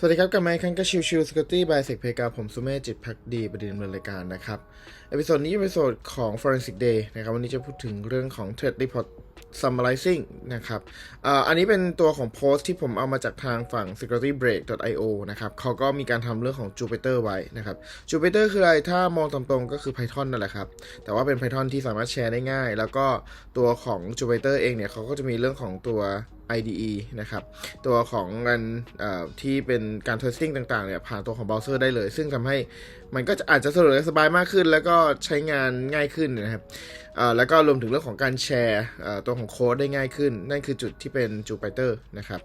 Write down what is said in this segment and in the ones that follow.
สวัสดีครับกลับมาอีกครั้งกับชิวชิวสกอตตี้บายเซกเพกาผมสุเมธจิตพักดีประเด็นดำเนินรายการนะครับเอพิโซดนี้เป็นเอพิโซดของ Forensic Day นะครับวันนี้จะพูดถึงเรื่องของ Threat Report Summarizing นะครับอันนี้เป็นตัวของโพสต์ที่ผมเอามาจากทางฝั่ง securitybreak.io นะครับเขาก็มีการทำเรื่องของ Jupyter ไว้นะครับ Jupyter คืออะไรถ้ามองตามตรงก็คือ Python นั่นแหละครับ แต่ว่าเป็น Python ที่สามารถแชร์ได้ง่าย แล้วก็ตัวของ Jupyter เองเนี่ยเขาก็จะมีเรื่องของตัว IDE นะครับ ตัวของงานที่เป็นการ testing ต่างๆเนี่ยผ่านตัวของเบราว์เซอร์ได้เลย ซึ่งทำให้มันก็จะอาจจะสะดวกและสบายมากขึ้น แล้วก็ใช้งานง่ายขึ้นนะครับแล้วก็รวมถึงเรื่องของการแชร์ตัวของโค้ดได้ง่ายขึ้น นั่นคือจุดที่เป็น Jupyter นะครับ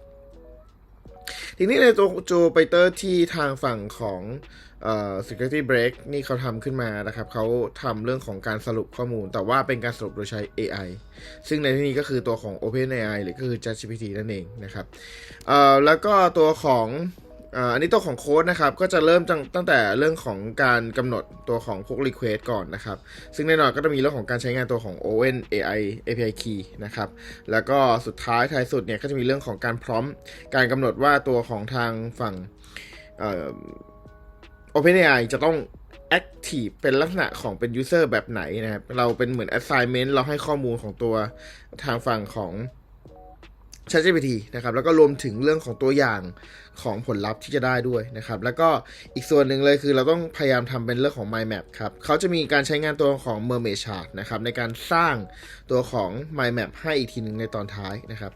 ทีนี้ในตัว Jupyter ที่ทางฝั่งของ security break นี่เขาทำขึ้นมานะครับเขาทำเรื่องของการสรุปข้อมูล แต่ว่าเป็นการสรุปโดยใช้ AI ซึ่งในที่นี้ก็คือตัวของ OpenAI หรือก็คือ ChatGPT นั่นเองนะครับแล้วก็ตัวของอันนี้ตัวของโค้ดนะครับ ก็จะเริ่มตั้งแต่เรื่องของการกำหนดตัวของพวก request ก่อนนะครับ ซึ่งแน่นอนก็จะมีเรื่องของการใช้งานตัวของ OpenAI API Key นะครับ แล้วก็สุดท้ายท้ายสุดเนี่ย ก็จะมีเรื่องของการพร้อมการกำหนดว่าตัวของทางฝั่ง OpenAI จะต้อง Active เป็นลักษณะของเป็น User แบบไหนนะครับ เราเป็นเหมือน Assignment เราให้ข้อมูลของตัวทางฝั่งของ ChatGPT นะครับ แล้วก็รวมถึงเรื่องของตัวอย่างของผลลัพธ์ที่จะได้ด้วยนะครับ แล้วก็อีกส่วนหนึ่งเลยคือเราต้องพยายามทำเป็นเรื่องของ Mind Map ครับเขาจะมีการใช้งานตัวของ Mermaid Chart นะครับในการสร้างตัวของ Mind Map ให้อีกทีหนึ่งในตอนท้ายนะครับ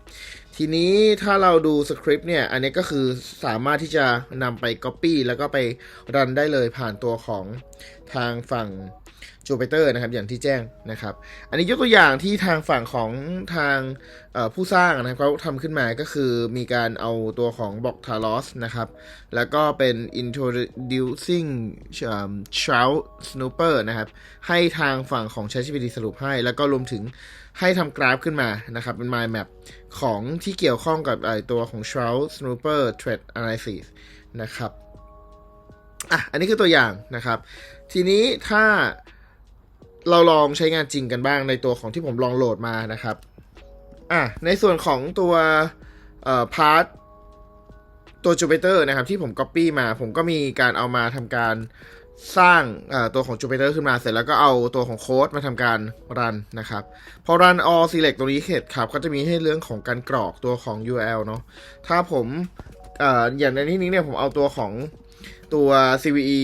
ทีนี้ถ้าเราดูสคริปต์เนี่ย อันนี้ก็คือสามารถที่จะนำไป Copy แล้วก็ไปรันได้เลยผ่านตัวของทางฝั่ง Jupyter นะครับอย่างที่แจ้งนะครับ อันนี้ยกตัวอย่างที่ทางฝั่งของทางผู้สร้างนะครับเขาทำขึ้นมาก็คือมีการเอาตัวของ b l o c k t a l o s นะครับ แล้วก็เป็น introducing um, Shroud Snooper นะครับ ให้ทางฝั่งของ ChatGPT สรุปให้ แล้วก็รวมถึง ให้ทำกราฟขึ้นมานะครับ เป็น mind map ของที่เกี่ยวข้องกับไอตัวของ Shroud Snooper Threat Analysis นะครับอะอันนี้คือตัวอย่างนะครับ ทีนี้ถ้าเราลองใช้งานจริงกันบ้างในตัวของที่ผมลองโหลดมานะครับอะในส่วนของตัวเอ่อพาร์ทตัว Jupyter นะครับ ที่ผม Copy มา ผมก็มีการเอามาทำการ สร้างตัวของ Jupyter ขึ้นมาเสร็จแล้วก็เอาตัวของโค้ดมาทำการรันนะครับ พอ run all select ตรงนี้เสร็จครับ ก็จะมีให้เรื่องของการกรอกตัวของ URL เนาะถ้าผมออย่างในที่นี้เนี่ยผมเอาตัวของตัว CVE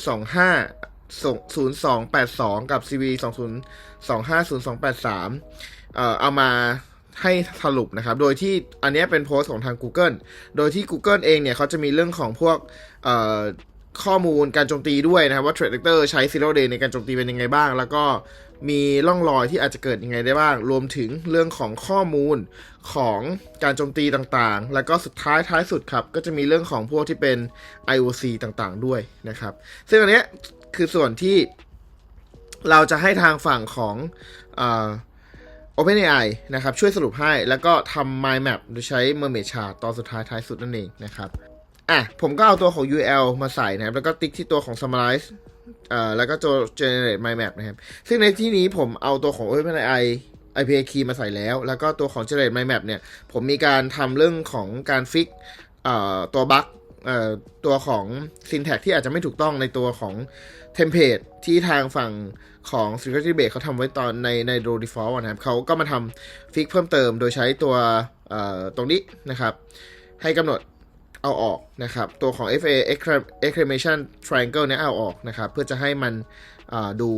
2025 0282 กับ CVE 2025 0283เอ่อเอามาให้สรุปนะครับ โดยที่อันนี้เป็นโพสต์ของทาง Google โดยที่ Google เองเนี่ยเขาจะมีเรื่องของพวก ข้อมูลการโจมตีด้วยนะครับว่า Threat Vector ใช้ Zero Day ในการโจมตีเป็นยังไงบ้าง แล้วก็มีร่องรอยที่อาจจะเกิดยังไงได้บ้าง รวมถึงเรื่องของข้อมูลของการโจมตีต่างๆ แล้วก็สุดท้ายท้ายสุดครับ ก็จะมีเรื่องของพวกที่เป็น IOC ต่างๆ ด้วยนะครับ ซึ่งอันเนี้ยคือส่วนที่เราจะให้ทางฝั่งของเอ่อ OpenAI นะครับช่วยสรุปให้แล้วก็ทำ mind map โดยใช้ Mermaid Chart ตอนสุดท้ายท้ายสุดนั่นเองนะครับ อะผมก็เอาตัวของ URL มาใส่นะครับ แล้วก็ติ๊กที่ตัวของ summarize เอ่อแล้วก็ตัว generate mind map นะครับ ซึ่งในที่นี้ผมเอาตัวของ OpenAI IPA key มาใส่แล้ว แล้วก็ตัวของ generate mind map เนี่ย ผมมีการทำเรื่องของการฟิกเอ่อตัวบั๊กเอ่อตัวของ syntax ที่อาจจะไม่ถูกต้องในตัวของ template ที่ทางฝั่งของ security base เขาทำไว้ตอนในใน row default นะครับเขาก็มาทำฟิกเพิ่มเติมโดยใช้ตัวเอ่อตรงนี้นะครับ ให้กำหนด เอาออกนะครับ ตัวของ FA exclamation triangle เนี่ยเอาออกนะครับ เพื่อจะให้มันดู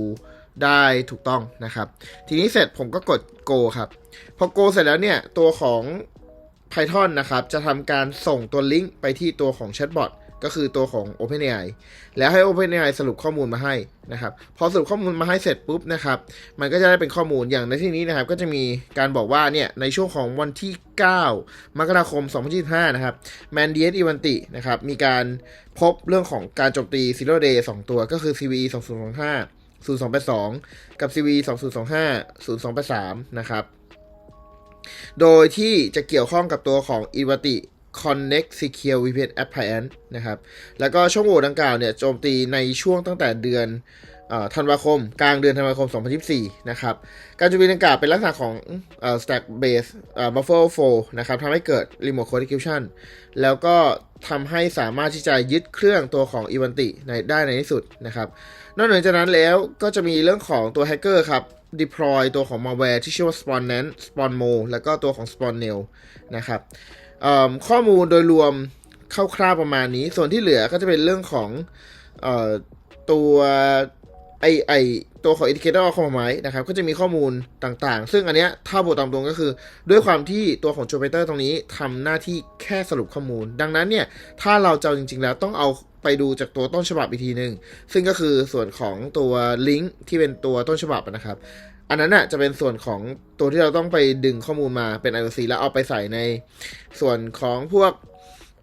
ได้ถูกต้องนะครับ ทีนี้เสร็จผมก็กด go ครับ พอ go เสร็จแล้วเนี่ย ตัวของ Python นะครับ จะทำการส่งตัวลิงก์ไปที่ตัวของแชทบอท ก็คือตัวของ OpenAI แล้วให้ OpenAI สรุปข้อมูลมาให้นะครับพอสรุปข้อมูลมาให้เสร็จปุ๊บนะครับมันก็จะได้เป็นข้อมูลอย่างในที่นี้นะครับก็จะมีการบอกว่าเนี่ยในช่วงของวันที่ 9 มกราคม 2025 นะครับ m a n d i a t e Ivanti นะครับมีการพบเรื่องของการโจมตี Zero Day 2 ตัวก็คือ CVE 2025 0282 กับ CVE 2025 0283 นะครับ โดยที่จะเกี่ยวข้องกับตัวของ i v a t i Connect Secure VPN Appliance นะครับ แล้วก็ช่องโหว่ดังกล่าวเนี่ยโจมตีในช่วงตั้งแต่เดือนธันวาคม กลางเดือนธันวาคม 2024 นะครับ การโจมตีดังกล่าวเป็นลักษณะของอ stack base อ buffer overflow นะครับทำให้เกิด remote code execution แล้วก็ทำให้สามารถที่จะยึดเครื่องตัวของ e v a n t i ในได้ในที่สุดนะครับ นอกเหนือจากนั้นแล้วก็จะมีเรื่องของตัวแฮกเกอร์ครับ deploy ตัวของ malware ที่ชื่อว่า spawn nant Spawnmo แล้วก็ตัวของ Spawnnail นะครับ ข้อมูลโดยรวมคร่าวๆประมาณนี้ ส่วนที่เหลือก็จะเป็นเรื่องของออตัวไอไอตัวของ indicator of compromise นะครับ ก็จะมีข้อมูลต่างๆ ซึ่งอันเนี้ยถ้าบอกตามตรงก็คือ ด้วยความที่ตัวของ Jupyter ตรงนี้ทำหน้าที่แค่สรุปข้อมูล ดังนั้นเนี่ย ถ้าเราจะเอาจริงๆ แล้วต้องเอาไปดูจากตัวต้นฉบับอีกทีหนึ่งซึ่งก็คือส่วนของตัวลิงก์ที่เป็นตัวต้นฉบับนะครับ อันนั้นน่ะจะเป็นส่วนของตัวที่เราต้องไปดึงข้อมูลมาเป็น IOC แล้วเอาไปใส่ในส่วนของพวก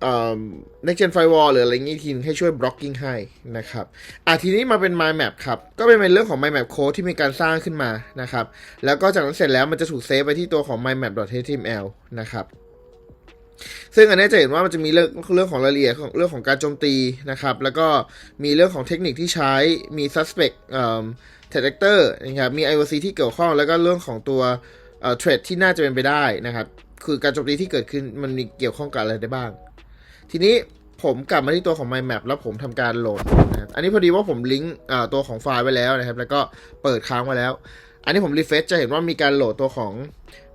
เอ่อ next gen firewall หรืออะไรงี้ทีนให้ช่วย blocking ให้นะครับ อะทีนี้มาเป็น mind map ครับ ก็เป็นเรื่องของ mind map code ที่มีการสร้างขึ้นมานะครับ แล้วก็จากนั้นเสร็จแล้วมันจะถูกเซฟไปที่ตัวของ mind map html นะครับซึ่งอันนี้จะเห็นว่ามันจะมีเรื่องเรื่องของรายละเอียดของเรื่องของการโจมตีนะครับ แล้วก็มีเรื่องของเทคนิคที่ใช้มี suspect เอ่อ detector นะครับมี IOC ที่เกี่ยวข้องแล้วก็เรื่องของตัวเอ่อ threat ที่น่าจะเป็นไปได้นะครับ คือการโจมตีที่เกิดขึ้นมันมีเกี่ยวข้องกับอะไรได้บ้าง ทีนี้ผมกลับมาที่ตัวของ mind map แล้วผมทำการโหลดนะครับอันนี้พอดีว่าผมลิงก์ตัวของไฟล์ไว้แล้วนะครับ แล้วก็เปิดค้างไว้แล้ว อันนี้ผมรีเฟซจะเห็นว่ามีการโหลดตัวของ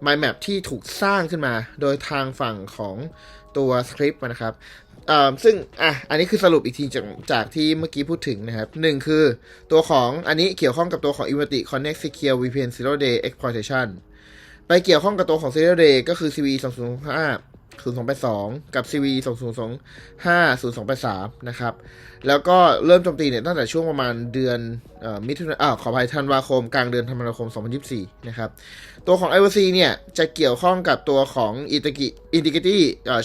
mind map ที่ถูกสร้างขึ้นมา โดยทางฝั่งของตัวสคริปต์นะครับ อ่าซึ่งอะอันนี้คือสรุปอีกทีจากจากที่เมื่อกี้พูดถึงนะครับหนึ่งคือตัวของอันนี้เกี่ยวข้องกับตัวของ i v a t i Connect Secure VPN Zero Day Exploitation ไปเกี่ยวข้องกับตัวของ Zero Day ก็คือ CV 2 0 5 0282 กับ CV 2025 0283 นะครับ แล้วก็เริ่มโจมตีเนี่ยตั้งแต่ช่วงประมาณเดือนออมิถุนายนอ่าขออภัยธันวาคม กลางเดือนธันวาคม 2024 นะครับ ตัวของ IOC เนี่ย จะเกี่ยวข้องกับตัวของ Integrity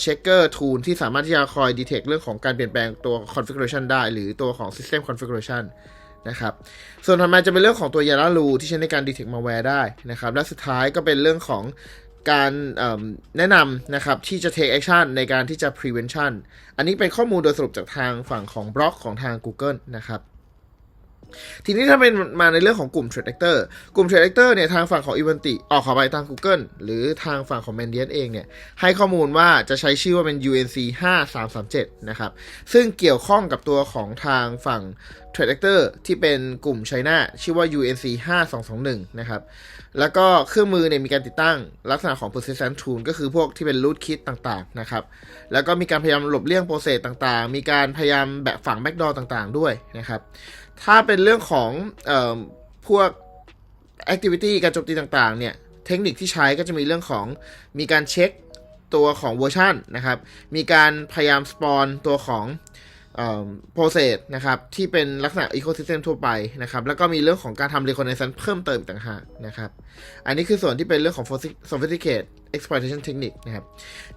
Checker Tool ที่สามารถที่จะคอย detect เรื่องของการเปลี่ยนแปลงตัว configuration ได้ หรือตัวของ system configuration นะครับ ส่วนถัดมาจะเป็นเรื่องของตัว Yara Rule ที่ใช้ในการ detect malware ได้นะครับ และสุดท้ายก็เป็นเรื่องของ การแนะนำนะครับที่จะ take action ในการที่จะ prevention อันนี้เป็นข้อมูลโดยสรุปจากทางฝั่งของบล็อกของทาง Google นะครับ ทีนี้ถ้าเป็นมาในเรื่องของกลุ่ม Trade Actor กลุ่ม Trade Actor เนี่ยทางฝั่งของ e v e n t i ออกขอไปทาง Google หรือทางฝั่งของ Mandiant เองเนี่ยให้ข้อมูลว่าจะใช้ชื่อว่าเป็น UNC 5337 นะครับ ซึ่งเกี่ยวข้องกับตัวของทางฝั่ง Trade Actor ที่เป็นกลุ่มไชน่าชื่อว่า UNC 5221 นะครับ แล้วก็เครื่องมือเนี่ยมีการติดตั้งลักษณะของ persistent tool ก็คือพวกที่เป็น root kit ต่างๆ นะครับ แล้วก็มีการพยายามหลบเลี่ยงโปรเซสต่างๆ มีการพยายามแบบฝัง backdoor ต่างๆ ด้วยนะครับ ถ้าเป็นเรื่องของออพวกแอคทิวิตี้การโจมตีต่างๆ เนี่ย เทคนิคที่ใช้ก็จะมีเรื่องของมีการเช็คตัวของเวอร์ชันนะครับ มีการพยายามสปอนตัวของ โปรเซสนะครับที่เป็นลักษณะอีโคซิสเต็มทั่วไปนะครับแล้วก็มีเรื่องของการทำเรคอนเนซันเพิ่มเติมอีกต่างหากนะครับอันนี้คือส่วนที่เป็นเรื่องของ sophisticated exploitation technique นะครับ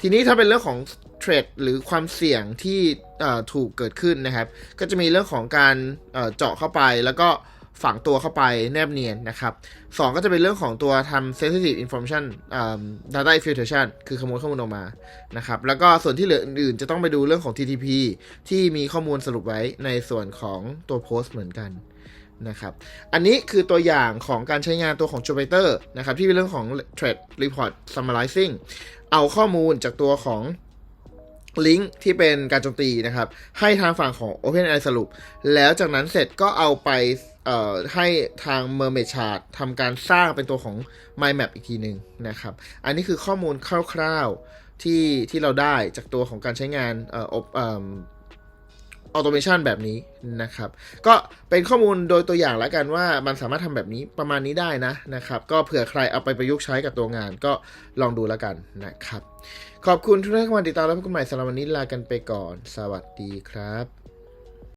ทีนี้ถ้าเป็นเรื่องของเทรดหรือความเสี่ยงที่ถูกเกิดขึ้นนะครับ ก็จะมีเรื่องของการเจาะเข้าไปแล้วก็ ฝังตัวเข้าไปแนบเนียนนะครับสองก็จะเป็นเรื่องของตัวทำ sensitive information data filtration คือขโมยข้อมูลออกมานะครับแล้วก็ส่วนที่เหลืออื่นๆ จะต้องไปดูเรื่องของ TTP ที่มีข้อมูลสรุปไว้ในส่วนของตัวโพสต์เหมือนกันนะครับอันนี้คือตัวอย่างของการใช้งานตัวของ Jupyter นะครับที่เป็นเรื่องของ Thread Report Summarizing เอาข้อมูลจากตัวของลิงก์ที่เป็นการโจมตีนะครับ ให้ทางฝั่งของ OpenAI สรุป แล้วจากนั้นเสร็จก็เอาไป เอ่อให้ทาง Mermaid Chart ทำการสร้างเป็นตัวของ Mind Map อีกทีหนึ่งนะครับ อันนี้คือข้อมูลคร่าวๆที่ที่เราได้จากตัวของการใช้งานเอ่ออบเอ่อออโตเมชันแบบนี้นะครับ ก็เป็นข้อมูลโดยตัวอย่างแล้วกันว่ามันสามารถทำแบบนี้ประมาณนี้ได้นะนะครับ ก็เผื่อใครเอาไปประยุกต์ใช้กับตัวงานก็ลองดูแล้วกันนะครับ ขอบคุณทุกท่านที่มาติดตามและพบกันใหม่สำหรับวันนี้ลากันไปก่อน สวัสดีครับ